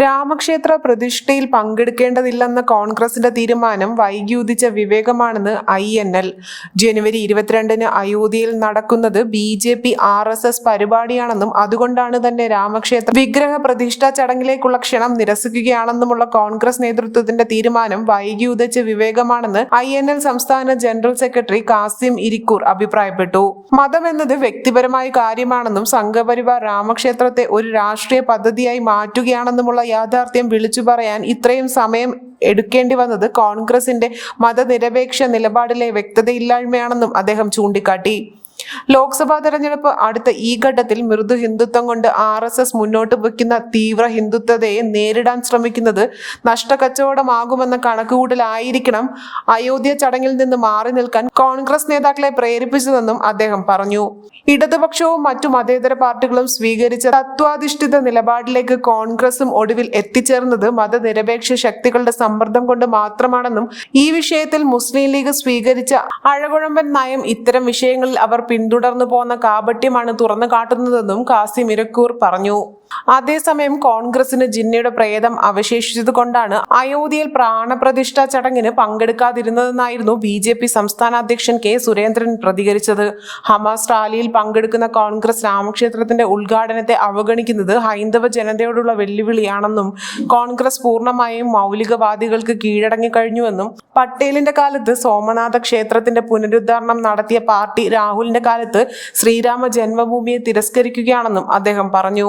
രാമക്ഷേത്ര പ്രതിഷ്ഠയിൽ പങ്കെടുക്കേണ്ടതില്ലെന്ന കോൺഗ്രസിന്റെ തീരുമാനം വൈകിയുദിച്ച വിവേകമാണെന്ന് ഐ എൻ എൽ. ജനുവരി ഇരുപത്തിരണ്ടിന് അയോധ്യയിൽ നടക്കുന്നത് B J P R S S പരിപാടിയാണെന്നും അതുകൊണ്ടാണ് തന്നെ രാമക്ഷേത്ര വിഗ്രഹ പ്രതിഷ്ഠാ ചടങ്ങിലേക്കുള്ള ക്ഷണം നിരസിക്കുകയാണെന്നുമുള്ള കോൺഗ്രസ് നേതൃത്വത്തിന്റെ തീരുമാനം വൈകിയുദിച്ച വിവേകമാണെന്ന് ഐ എൻ എൽ സംസ്ഥാന ജനറൽ സെക്രട്ടറി കാസിം ഇരിക്കൂർ അഭിപ്രായപ്പെട്ടു. മതം എന്നത് വ്യക്തിപരമായ കാര്യമാണെന്നും സംഘപരിവാർ രാമക്ഷേത്രത്തെ ഒരു രാഷ്ട്രീയ പദ്ധതിയായി മാറ്റുകയാണെന്നുമുള്ള യാഥാർത്ഥ്യം വിളിച്ചു പറയാൻ ഇത്രയും സമയം എടുക്കേണ്ടി വന്നത് കോൺഗ്രസിന്റെ മതനിരപേക്ഷ നിലപാടിലെ വ്യക്തതയില്ലായ്മയാണെന്നും അദ്ദേഹം ചൂണ്ടിക്കാട്ടി. ലോക്സഭാ തെരഞ്ഞെടുപ്പ് അടുത്ത ഈ ഘട്ടത്തിൽ മൃദു ഹിന്ദുത്വം കൊണ്ട് ആർ എസ് എസ് മുന്നോട്ട് വയ്ക്കുന്ന തീവ്ര ഹിന്ദുത്വതയെ നേരിടാൻ ശ്രമിക്കുന്നത് നഷ്ടക്കച്ചവടമാകുമെന്ന കണക്കുകൂട്ടലായിരിക്കണം അയോധ്യ ചടങ്ങിൽ നിന്ന് മാറി നിൽക്കാൻ കോൺഗ്രസ് നേതാക്കളെ പ്രേരിപ്പിച്ചതെന്നും അദ്ദേഹം പറഞ്ഞു. ഇടതുപക്ഷവും മറ്റു മതേതര പാർട്ടികളും സ്വീകരിച്ച തത്വാധിഷ്ഠിത നിലപാടിലേക്ക് കോൺഗ്രസും ഒടുവിൽ എത്തിച്ചേർന്നത് മതനിരപേക്ഷ ശക്തികളുടെ സമ്മർദ്ദം കൊണ്ട് മാത്രമാണെന്നും ഈ വിഷയത്തിൽ മുസ്ലിം ലീഗ് സ്വീകരിച്ച അഴകുഴമ്പൻ നയം ഇത്തരം വിഷയങ്ങളിൽ അവർ പിന്തുടർന്നു പോന്ന കാപട്യമാണ് തുറന്നു കാട്ടുന്നതെന്നും കാസിം ഇരക്കൂർ പറഞ്ഞു. അതേസമയം കോൺഗ്രസിന് ജിന്നയുടെ പ്രേതം അവശേഷിച്ചതുകൊണ്ടാണ് അയോധ്യയിൽ പ്രാണപ്രതിഷ്ഠ ചടങ്ങിന് പങ്കെടുക്കാതിരുന്നതെന്നായിരുന്നു ബി ജെ പി സംസ്ഥാന അധ്യക്ഷൻ കെ സുരേന്ദ്രൻ പ്രതികരിച്ചത്. ഹമാസ് റാലിയിൽ പങ്കെടുക്കുന്ന കോൺഗ്രസ് രാമക്ഷേത്രത്തിന്റെ ഉദ്ഘാടനത്തെ അവഗണിക്കുന്നത് ഹൈന്ദവ ജനതയോടുള്ള വെല്ലുവിളിയാണെന്നും കോൺഗ്രസ് പൂർണമായും മൗലികവാദികൾക്ക് കീഴടങ്ങിക്കഴിഞ്ഞുവെന്നും പട്ടേലിന്റെ കാലത്ത് സോമനാഥ ക്ഷേത്രത്തിന്റെ പുനരുദ്ധാരണം നടത്തിയ പാർട്ടി രാഹുലിന്റെ കാലത്ത് ശ്രീരാമ ജന്മഭൂമിയെ തിരസ്കരിക്കുകയാണെന്നും അദ്ദേഹം പറഞ്ഞു.